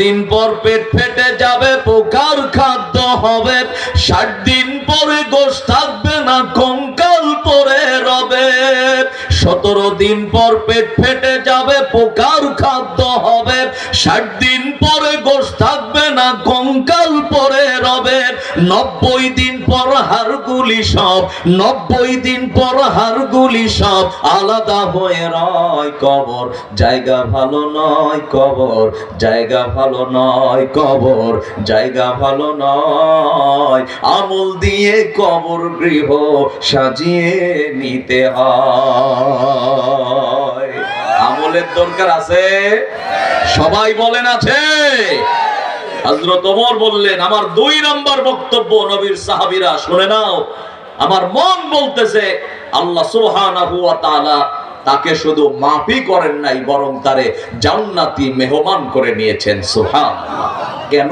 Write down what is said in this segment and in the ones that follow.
দিন পর পেট ফেটে যাবে, পোকার খাদ্য হবে। ষাট দিন পরে গোশ থাকবে না, কঙ্কাল পরে রবে। সতেরো দিন পর পেট ফেটে যাবে, পোকার খাদ্য হবে। ষাট দিন পরে গোশ থাকবে না, কঙ্কাল পরে রবে নব্বই দিন পর হাড়গুলি সব, নব্বই দিন পর হাড়গুলি সব আলাদা হয়ে রয় কবর। জায়গা ভালো নয় কবর, জায়গা ভালো নয় কবর, জায়গা ভালো নয়। আমল দিয়ে কবর গৃহ সাজিয়ে নিতে হয়। আমলের দরকার আছে? সবাই বলেন আছে। হজরত ওমর বললেন, আমার দুই নম্বর বক্তব্য নবীর সাহাবিরা শুনে নাও। আমার মন বলতেছে, আল্লাহ সুবহানাহু ওয়া তাআলা তাকে শুধু মাফি করেন নাই, বরং তারে জান্নাতি মেহমান করে নিয়েছেন। সুবহানাল্লাহ। কেন?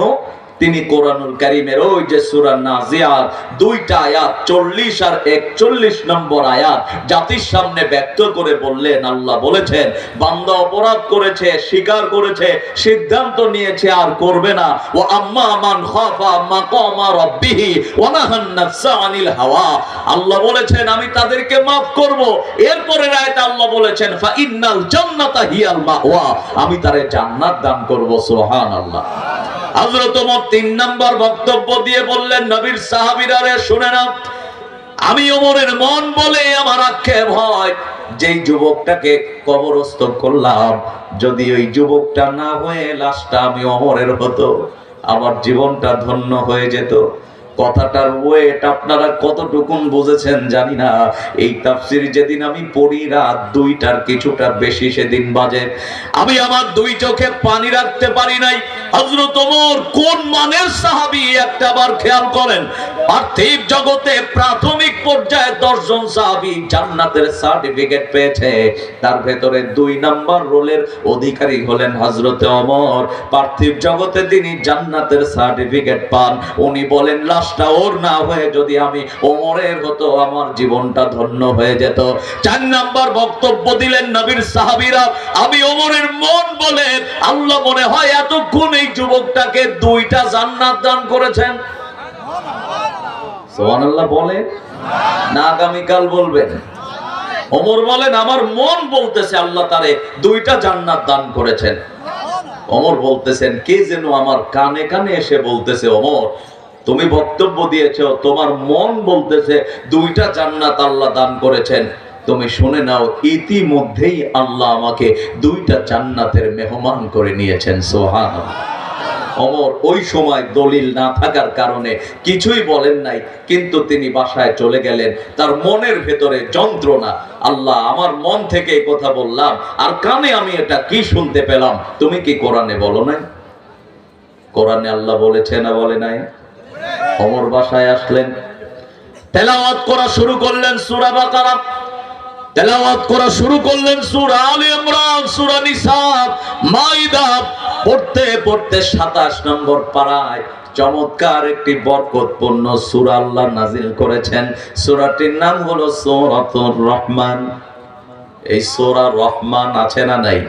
তিনি কোরআনুল কারীমের ওই যে সূরা নাজিয়াত, দুইটা আয়াত 40 আর 41 নম্বর আয়াত, জাতির সামনে ব্যক্ত করে বললেন, আল্লাহ বলেছেন, বান্দা অপরাধ করেছে, স্বীকার করেছে, সিদ্ধান্ত নিয়েছে, আর করবে না। ও আম্মা মান খাফা মাকামা রাব্বিহি ওয়া নাফসা আনিল হাওয়া। আল্লাহ বলেছেন, আমি তাদেরকে maaf করব। এরপরে আয়াত আল্লাহ বলেছেন, ফা ইন্নাল জান্নাতা হিয়াল মাওয়া। আমি তারে জান্নাত দান করব, সুবহানাল্লাহ। ওমর তিন নম্বর বক্তব্য দিয়ে বললেন, নবীর সাহাবিরা রে, শুনে না আমি ওমরের মন বলে আমার আক্ষেপ হয়, যেই যুবকটাকে কবরস্থ করলাম। যদি ওই যুবকটা না হয়ে লাশটা আমি অমরের হতো, আমার জীবনটা ধন্য হয়ে যেত। কথাটার ওয়েট আপনারা কতটুকুন বুঝেছেন জানি না। এই তাফসির যেদিন আমি পড়ি, রাত দুইটার কিছুটা বেশি সেদিন বাজে। আমি আমার দুই চোখে পানি রাখতে পারি নাই। ওমর কোন মানের সাহাবী, একটা বার খেয়াল করেন, পার্থিব জগতে প্রাথমিক পর্যায়ে দশজন সাহাবী জান্নাতের সার্টিফিকেট পেয়েছে। তার ভেতরে দুই নাম্বার রোলের অধিকারী হলেন হযরতে ওমর। পার্থিব জগতে তিনি জান্নাতের সার্টিফিকেট পান। উনি বলেন লাশটা ওর না হয়ে যদি আমি ওমরের হতো, আমার জীবনটা ধন্য হয়ে যেত। চার নাম্বার বক্তব্য দিলেন নবীর সাহাবীরা, আমি ওমরের মন বলে আল্লাহ মনে হয় এতক্ষণ এই যুবকটাকে দুইটা জান্নাত দান করেছেন। আমার আমার কানে কানে এসে বলতেছে, ওমর তুমি বক্তব্য দিয়েছ, তোমার মন বলতেছে, দুইটা জান্নাত আল্লাহ দান করেছেন। তুমি শুনে নাও, ইতিমধ্যেই আল্লাহ আমাকে দুইটা জান্নাতের মেহমান করে নিয়েছেন সোহান অমর, ওই সময় দলিল না থাকার কারণে কিছুই বলেন নাই, কিন্তু তিনি বাসায় চলে গেলেন। তার মনের ভেতরে যন্ত্রণা, আল্লাহ আমার মন থেকে কথা বললাম, আর কানে আমি এটা কি শুনতে পেলাম? তুমি কি কোরআনে বলো নাই? কোরআনে আল্লাহ বলেছে না বলে নাই? অমর বাসায় আসলেন। তেলাওয়াত করা শুরু করলেন সূরা বাকারা। তেলাওয়াত করা শুরু করলেন সূরা আলে ইমরান, সূরা নিসা মাইদা পড়তে পড়তে 27 নম্বর পারায় চমৎকার একটি বরকতপূর্ণ সূরা আল্লাহ নাজিল করেছেন। সূরাটির নাম হলো সূরাতুর রহমান। এই সূরা রহমান আছে না নাই?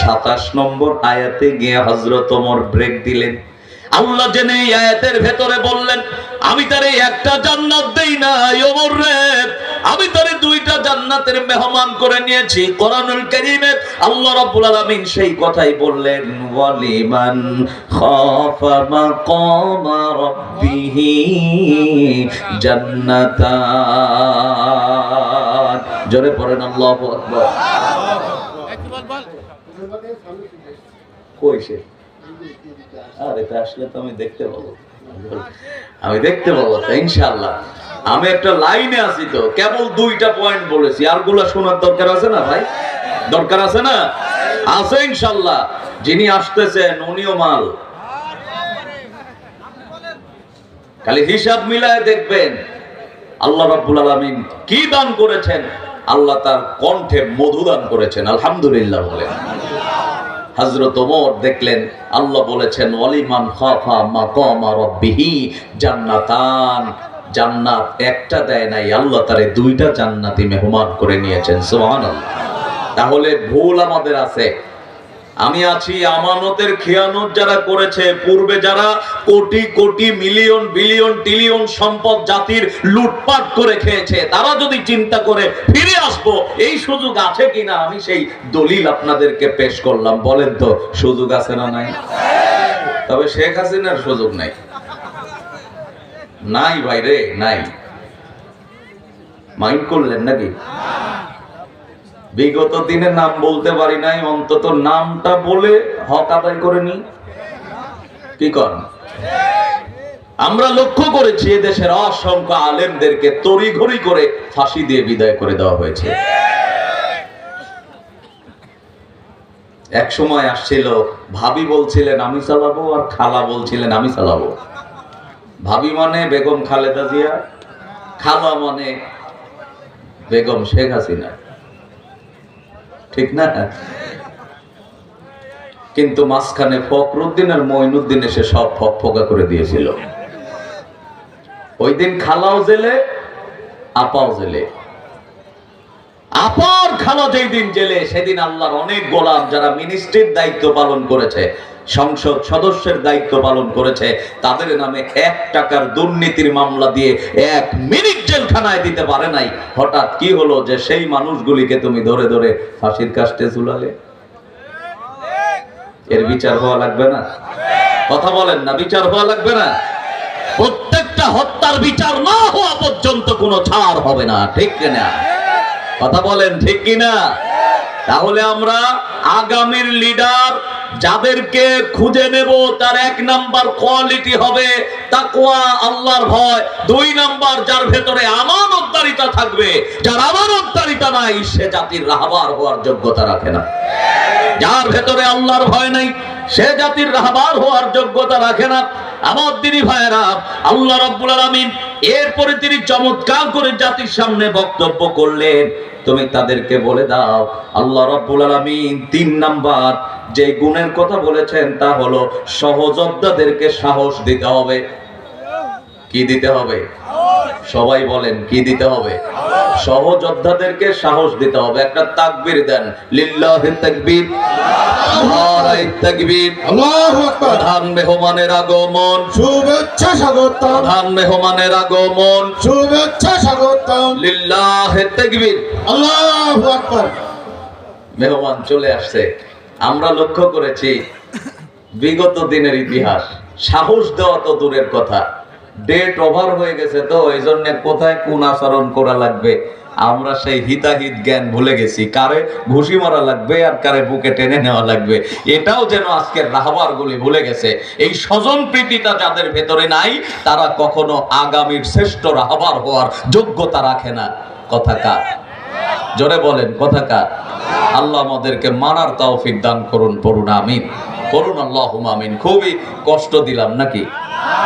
27 নম্বর আয়াতে গিয়ে হযরত ওমর ব্রেক দিলেন। আল্লাহ জেনে আয়াতের ভেতরে বললেন আমি তারে একটা জান্নাত দেই না ওমর রে। আমি তারে দুইটা জান্নাতের মেহমান করে নিয়েছি। কোরআনুল কারীমে আল্লাহ রাব্বুল আলামিন সেই কথাই বললেন ওয়ালিমান খাফা মাকামা রাব্বিহি জান্নাতান। জোরে পড়েন আল্লাহু আকবার। কই সে? আরে তা আসলে তো আমি দেখতে পাবো। আমি দেখতে পাবো তো, ইনশাআল্লাহ। আমি একটা লাইনে আছি তো, কেবল দুইটা পয়েন্ট বলেছি। আরগুলা শোনার দরকার আছে না ভাই? দরকার আছে না? আছে ইনশাআল্লাহ। যিনি আসতেছেন, উনিও মাল। খালি হিসাব মিলায় দেখবেন, আল্লাহ রাব্বুল আলামিন কি দান করেছেন? আল্লাহ তার কণ্ঠে মধু দান করেছেন। আলহামদুলিল্লাহ বলেন। হযরত ওমর দেখলেন, আল্লাহ বলেছেন অলিমান খাফা মাকামা রব্বিহি জান্নাতান। জান্নাত একটা দেয় নাই, আল্লাহ তারে দুইটা জান্নাতি মেহমান করে নিয়েছেন, সুবহানাল্লাহ। তাহলে ভুল আমাদের আছে। আমি আছি আমানতের খেয়ানত যারা করেছে, পূর্বে যারা crore crore million, billion trillion সম্পদ জাতির লুটপাট করে খেয়েছে, তারা যদি চিন্তা করে ফিরে আসব, এই সুযোগ আছে কিনা, আমি সেই দলিল আপনাদেরকে পেশ করলাম। বলেন তো, সুযোগ আছে না নাই? তবে শেখ হাসিনার সুযোগ নাই। নাই ভাইরে নাই। মাইন্ড করলেন নাকি? বিগত দিনে নাম বলতে পারি নাই, অন্তত নামটা বলে হক আদায় করে নি। কি কর? আমরা লক্ষ্য করেছি দেশের অসংখ্য আলেমদেরকে তড়িঘড়ি করে ফাঁসি দিয়ে বিদায় করে দেওয়া হয়েছে। এক সময় আসছিল, ভাবি বলছিলেন, আমি চালাবো আর খালা বলছিলেন, আমি চালাবো। ভাবি মানে বেগম খালেদা জিয়া, খালা মানে বেগম শেখ হাসিনা। ঠিক না? কিন্তু মাঝখানে ফখরুদ্দিন আর মঈনুদ্দিন এসে সব ফক ফোকা করে দিয়েছিল। ওই দিন খালাও জেলে, আপাও জেলে। আপার খালা যেই দিন জেলে, সেদিন আল্লাহর অনেক গোলাম যারা মিনিস্ট্রির দায়িত্ব পালন করেছে সংসদ সদস্যের দায়িত্ব পালন করেছে। তাদের নামে এক টাকার দুর্নীতির মামলা দিয়ে এক মিনিট জেলখানায় দিতে পারে নাই। হঠাৎ কি হলো যে সেই মানুষগুলিকে তুমি ধরে ধরে ফাঁসির কাস্টে ঝুলালে? এর বিচার হওয়া লাগবে না? কথা বলেন না, বিচার হওয়া লাগবে না? প্রত্যেকটা হত্যার বিচার না হওয়া পর্যন্ত কোনো ছাড় হবে না, ঠিক না? কথা বলেন ঠিক কিনা তাহলে আমরা আগামীর লিডার যাদেরকে খুঁজে নেব, তার এক নাম্বার কোয়ালিটি হবে তাকওয়া, আল্লাহর ভয়। দুই নাম্বার, যার ভেতরে আমানতদারিতা থাকবে, যার আমানতদারিতা নাই, সে জাতির রাহবার হওয়ার যোগ্যতা রাখে না। যার ভেতরে আল্লাহর ভয় নাই, সে জাতির রাহবার হওয়ার যোগ্যতা রাখে না। আমার দিদি ভাইয়েরা, আল্লাহ রব্বুল আলামিন এরপরে তিনি চমৎকার করে জাতির সামনে বক্তব্য করলেন। তুমি তাদেরকে বলে দাও, আল্লাহ রব্বুল আলামিন তিন নাম্বার যে গুণের কথা বলেছেন তা হলো সহযোদ্ধাদেরকে সাহস দিতে হবে। কি দিতে হবে? সবাই বলেন, কি দিতে হবে? সহযোদ্ধাদেরকে সাহস দিতে হবে। একটা তাকবির দেন, লিল্লাহি তাকবীর। নারায়ে তাকবীর আল্লাহু আকবার। প্রধান মেহমানের আগমন। শুভেচ্ছা স্বাগতম। প্রধান মেহমানের আগমন। শুভেচ্ছা স্বাগতম। লিল্লাহি তাকবীর। আল্লাহু আকবার। মেহমান চলে আসছে। আমরা লক্ষ্য করেছি বিগত দিনের ইতিহাস। সাহস দেওয়া তো দূরের কথা। ডেট ওভার হয়ে গেছে তো এই জন্য কোথায় কোন আচরণ করা লাগবে? আমরা সেই হিতাহিত জ্ঞান ভুলে গেছি। কারে ঘুষি মারা লাগবে আর কারে বুকে টেনে নেওয়া লাগবে? এটাও যেন আজকের রাহবার গুলি ভুলে গেছে। এই স্বজন প্রীতিটা যাদের ভেতরে নাই, তারা কখনো আগামীর শ্রেষ্ঠ রাহবার হওয়ার যোগ্যতা রাখে না। কথা কার? জোরে বলেন, কথা কার? আল্লাহ আমাদেরকে মানার তৌফিক দান করুন, পড়ুন, আমিন। করুন আল্লাহ আমিন। খুবই কষ্ট দিলাম নাকি?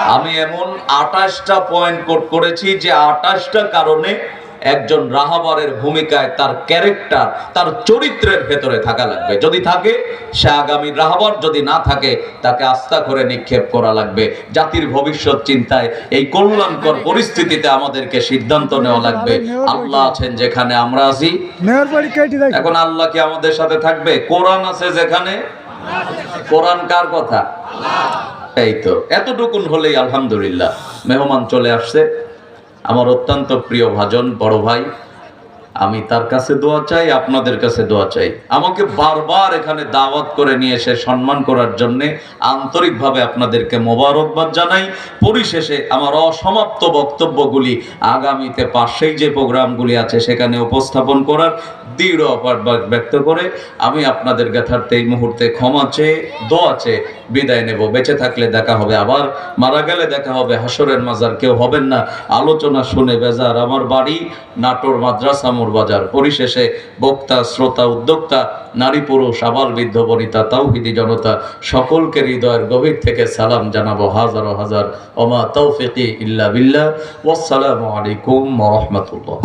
আমি এমন আঠাশটা পয়েন্ট কোট করেছি যে আঠাশটা কারণে একজন রাহাবারের ভূমিকায় তার ক্যারেক্টার তার চরিত্রের ভেতরে থাকা লাগবে। যদি থাকে সে আগামী রাহাবার যদি না থাকে তাকে আস্থা করে নিক্ষেপ করা লাগবে। জাতির ভবিষ্যৎ চিন্তায় এই কল্যাণকর পরিস্থিতিতে আমাদেরকে সিদ্ধান্ত নেওয়া লাগবে। আল্লাহ আছেন যেখানে আমরা আছি। এখন আল্লাহ কি আমাদের সাথে থাকবে? কোরআন আছে যেখানে? কোরআন কার কথা? এই তো। এতটুকুন হলেই আলহামদুলিল্লাহ। মেহমান চলে আসছে। আমার অত্যন্ত প্রিয় ভাজন বড় ভাই। আমি তার কাছে দোয়া চাই, আপনাদের কাছে দোয়া চাই। আমাকে বারবার এখানে দাওয়াত করে নিয়ে এসে সম্মান করার জন্য আন্তরিকভাবে আপনাদেরকে মোবারকবাদ জানাই। পরিশেষে আমার অসমাপ্ত বক্তব্যগুলি আগামীতে পাশেই যে প্রোগ্রামগুলি আছে সেখানে উপস্থাপন করার দৃঢ় অপার ব্যক্ত করে আমি আপনাদের গাথার্থে এই মুহূর্তে ক্ষমা চেয়ে, দোয়া চেয়ে বিদায় নেব। বেঁচে থাকলে দেখা হবে আবার, মারা গেলে দেখা হবে হাসরের মাজার কেউ হবেন না। আলোচনা শুনে বেজার আমার বাড়ি, নাটোর মাদ্রাসা মোর বাজার পরিশেষে বক্তা, শ্রোতা, উদ্যোক্তা, নারী পুরুষ আবাল বৃদ্ধ বনিতা, তাওহিদি জনতা, সকলকে হৃদয়ের গভীর থেকে সালাম জানাব হাজারো হাজার। ওমা তৌফিকি ইল্লা বিল্লাহ। ওয়াসসালামু আলাইকুম রাহমাতুল্লাহ।